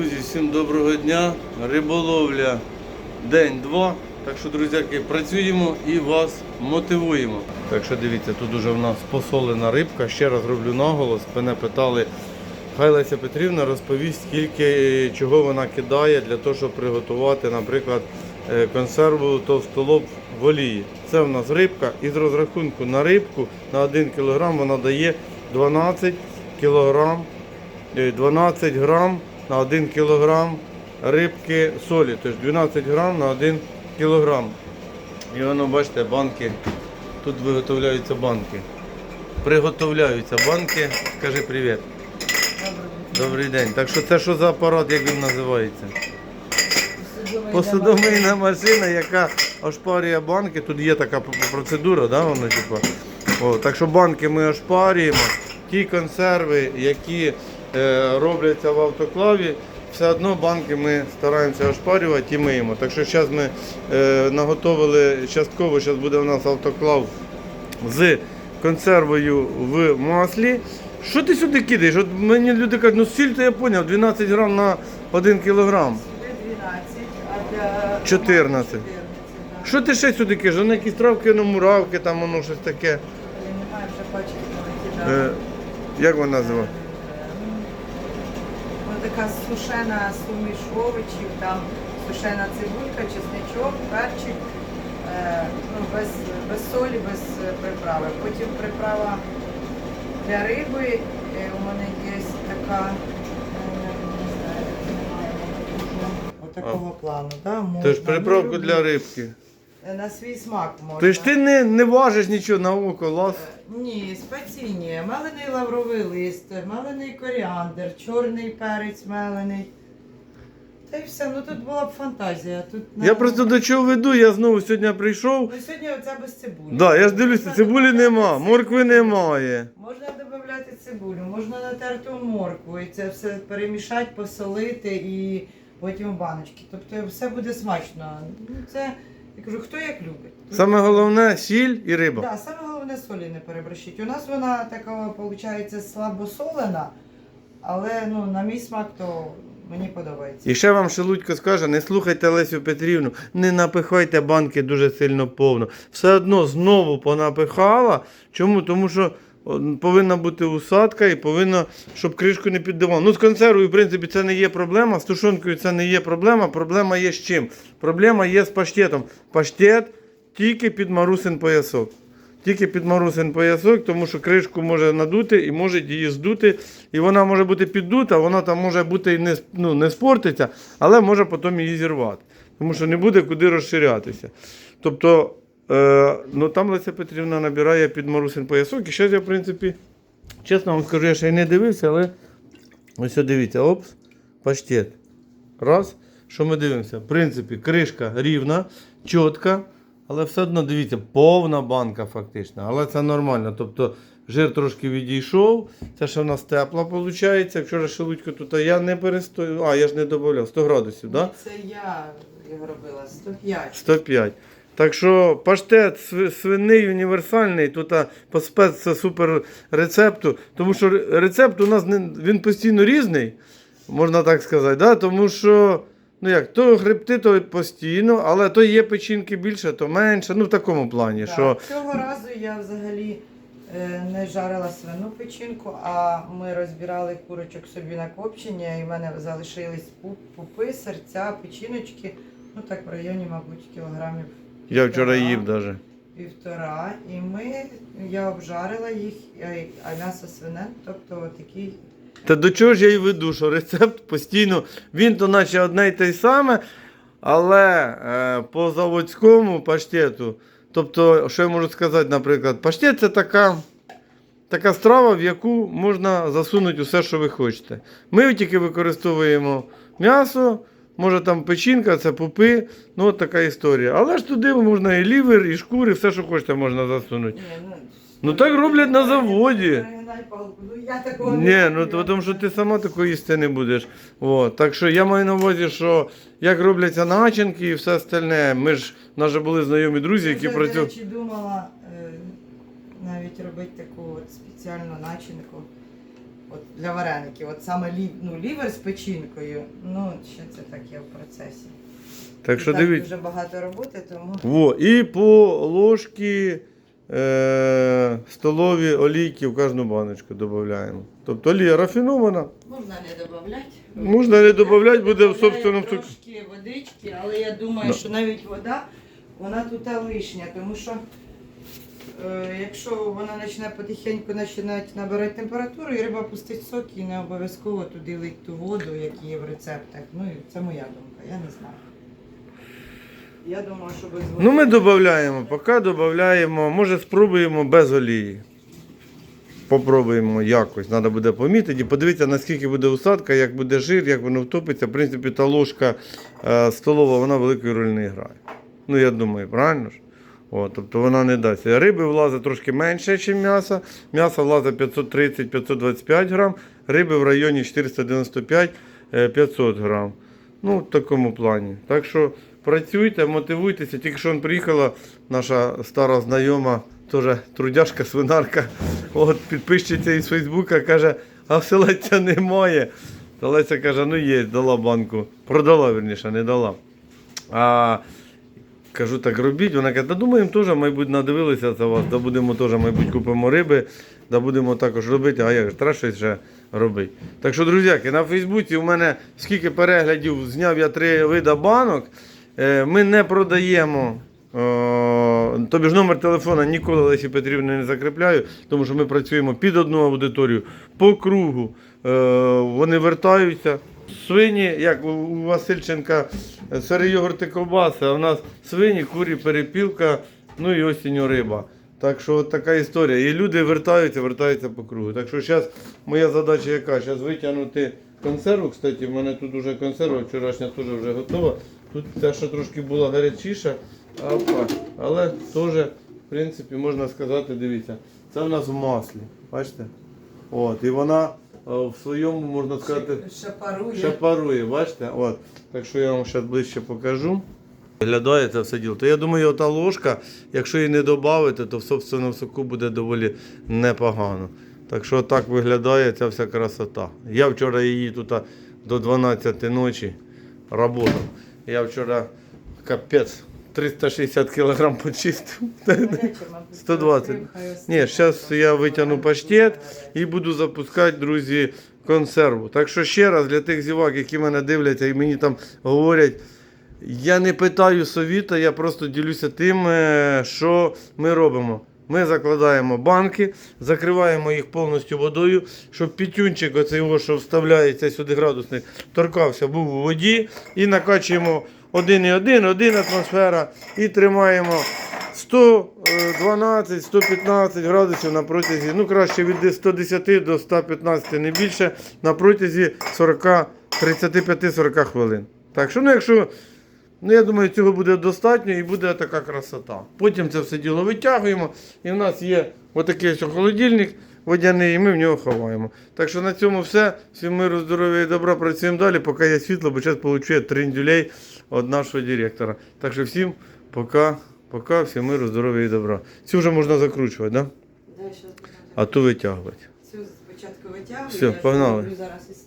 Друзі, всім доброго дня. Риболовля день-два. Так що, друзяки, працюємо і вас мотивуємо. Так що дивіться, тут уже в нас посолена рибка. Ще раз роблю наголос. Мене питали, хай Леся Петрівна розповість, скільки чого вона кидає для того, щоб приготувати, наприклад, е, консерву товстолоб в олії. Це в нас рибка. Із розрахунку на рибку на 1 кг вона дає 12 кілограм Е, 12 грам на 1 кілограм рибки солі, тобто 12 грам на 1 кілограм. І воно, бачите, банки, тут виготовляються банки. Приготовляються банки. Скажи привіт. Добрий день. Так що це що за апарат, як він називається? Посудомийна машина, яка ошпарює банки. Тут є така процедура, да, воно, типу. О, так що банки ми ошпарюємо. Ті консерви, які робляться в автоклаві, все одно банки ми стараємося ошпарювати і миємо. Так що зараз ми е, наготовили частково, зараз буде у нас автоклав з консервою в маслі. Що ти сюди кидаєш? От мені люди кажуть, ну сіль то я зрозумів, 12 грам на 1 кілограм. 12, а 14. 14. Що ти ще сюди кажеш? Воно якісь травки, ну, муравки, там воно щось таке. Я не маю вже пачки. Е, як вона називає? Така сушена суміш овочів, там сушена цибулька, чесничок, перчик, е, ну, без, без солі, без приправи. Потім приправа для риби. Е, У мене є така, е, не знаю, немає, отакого плану. Да? Це ж приправку для рибки. Е, На свій смак можна. Ти ж ти не, не важиш нічого на око, лас. Ні, спеційні. Мелений лавровий лист, мелений коріандр, чорний перець мелений. Та й все, ну тут була б фантазія. Тут Я просто до чого веду, я знову сьогодні прийшов. Ну сьогодні оце без цибулі. Да, я ж дивлюся, Можна цибулі додати нема, цибулю. моркви немає. Можна додати цибулю, можна натерту моркву і це все перемішати, посолити і потім в баночки. Тобто все буде смачно. Ну це, я кажу, хто як любить. Саме головне сіль і риба. Да, саме головне солі не переборщить. У нас вона така, виходить, слабосолена, але ну, на мій смак то мені подобається. І ще вам Шелудько скаже, не слухайте Лесю Петрівну, не напихайте банки дуже сильно повно. Все одно знову понапихала. Чому? Тому що повинна бути усадка і повинна, щоб кришку не піддавало. Ну, з консервою, в принципі, це не є проблема, з тушонкою це не є проблема. Проблема є з чим? Проблема є з паштетом. Паштет тільки під марусин поясок. Тільки під марусин поясок, тому що кришку може надути і може її здути. І вона може бути піддута, вона там може бути і не, ну, не спортиться, але може потім її зірвати. Тому що не буде куди розширятися. Тобто, ну там Леся Петрівна набирає під марусин поясок. І зараз я, в принципі, чесно вам скажу, я ще й не дивився, але ось дивіться, опс, паштет. Раз. Що ми дивимося? В принципі, кришка рівна, чітка, але все одно дивіться, повна банка фактично. Але це нормально. Тобто жир трошки відійшов. Це ще в нас тепла виходить. Вчора шелудько тут, а я не перестою. А, я ж не додавав 100 градусів, так? Да? Це я його робила 105. 105. Так що паштет сви- свиний універсальний, тут по спец це супер рецепту. Тому що рецепт у нас не, він постійно різний, можна так сказати. Да? Тому що, ну як, то хребти, то постійно, але то є печінки більше, то менше. Ну в такому плані. Так, що Цього разу я взагалі е, не жарила свину печінку, а ми розбирали курочок собі на копчення, і в мене залишились пупи, серця, печіночки. Ну так в районі, мабуть, кілограмів. Я вчора їв навіть. півтора, і ми, я обжарила їх, е, а м'ясо свине, тобто такий. Та до чого ж я й веду, що рецепт постійно, він то наче одне й те й саме, але е, по заводському паштету, тобто, що я можу сказати, наприклад, паштет це така, така страва, в яку можна засунути усе, що ви хочете. Ми тільки використовуємо м'ясо, може там печінка, це пупи, ну от така історія. Але ж туди можна і лівер, і шкури, все, що хочете, можна засунути. Ні, ну, Ну, так роблять на заводі. Ну, я Ні, ну то, тому що ти сама такого їсти не будеш. От. Так що я маю на увазі, що як робляться начинки і все остальне. Ми ж нас же були знайомі друзі, Я які вже, до працюють. речі, думала е, навіть робити таку от спеціальну начинку. От для вареників. От саме лів, ну, лівер з печінкою. Ну, ще це таке в процесі. Так що І дивіться. дуже багато роботи, тому Во, і по ложці е, столові олійки в кожну баночку додаємо. Тобто олія рафінована. можна не додати. Можна не додати, буде в собственному соку. трошки водички, але я думаю, Да. що навіть вода, вона тут лишня, тому що якщо вона почне потихеньку починати набирати температуру, і риба пустить сок, і не обов'язково туди лить ту воду, як є в рецептах. Ну, і це моя думка, я не знаю. Я думаю, що без води. Ну ми додаємо, поки додаємо, може спробуємо без олії. Попробуємо якось, треба буде помітити. Подивіться, наскільки буде усадка, як буде жир, як воно втопиться. В принципі, та ложка е, столова, вона великої ролі не грає. Ну, я думаю, правильно ж? О, тобто вона не дасть. Риби влазить трошки менше, ніж м'ясо. М'ясо влазить 530-525 грам, риби в районі 495-500 грам. Ну, в такому плані. Так що працюйте, мотивуйтеся. Тільки що приїхала наша стара знайома, теж трудяшка, свинарка, от підписчиця із Фейсбука, каже, а оселедця немає. Та Леся каже, ну є, дала банку. Продала, верніше, не дала. А кажу, так робіть. Вона каже, та думаємо теж, мабуть, надивилися за вас, да будемо теж, мабуть, купимо риби, да будемо також робити, а як ж, треба щось ще робити. Так що, друзяки, на Фейсбуці у мене скільки переглядів, зняв я три вида банок. Е, Ми не продаємо. е, Тобі ж номер телефона ніколи Лесі Петрівни не закріпляю, тому що ми працюємо під одну аудиторію по кругу. Е, Вони вертаються. Свині, як у- Васильченка, сири йогурти ковбаси, а в нас свині, курі, перепілка, ну і осінню риба. Так що от така історія. І люди вертаються, вертаються по кругу. Так що зараз моя задача яка? Зараз витягнути консерву. Кстати, в мене тут вже консерва, вчорашня теж вже готова. Тут те, що трошки була гарячіша, опа. але теж, в принципі, можна сказати, дивіться, це в нас в маслі. Бачите? От, і вона в своєму, можна сказати, Ще парує. Ще парує, бачите? От. Так що я вам зараз ближче покажу. Виглядає це все діло. То я думаю, ота ложка, якщо її не додати, то в собственному соку буде доволі непогано. Так що так виглядає ця вся красота. Я вчора її тут до 12 ночі працював. Я вчора капець 360 кг почистив. 120. Ні, зараз я витягну паштет і буду запускати, друзі, консерву. Так що ще раз для тих зівак, які мене дивляться і мені там говорять, я не питаю совіта, я просто ділюся тим, е, що ми робимо. Ми закладаємо банки, закриваємо їх повністю водою, щоб пітюнчик, оцей що вставляється сюди градусник, торкався, був у воді і накачуємо 1,1, 1 атмосфера і тримаємо 112-115 градусів на протязі, ну краще від 110 до 115, не більше, на протязі 40, 35-40 хвилин. Так що, ну якщо, ну я думаю, цього буде достатньо і буде така красота. Потім це все діло витягуємо, і в нас є отакий ось холодильник водяний, і ми в нього ховаємо. Так що на цьому все. Всім миру, здоров'я і добра. Працюємо далі, поки є світло, бо зараз получує триндюлей від нашого директора. Так що всім пока, пока, всім миру, здоров'я і добра. Цю вже можна закручувати, да? Да, щас а ту витягувати. Цю спочатку витягую. Все, я погнали. зроблю зараз із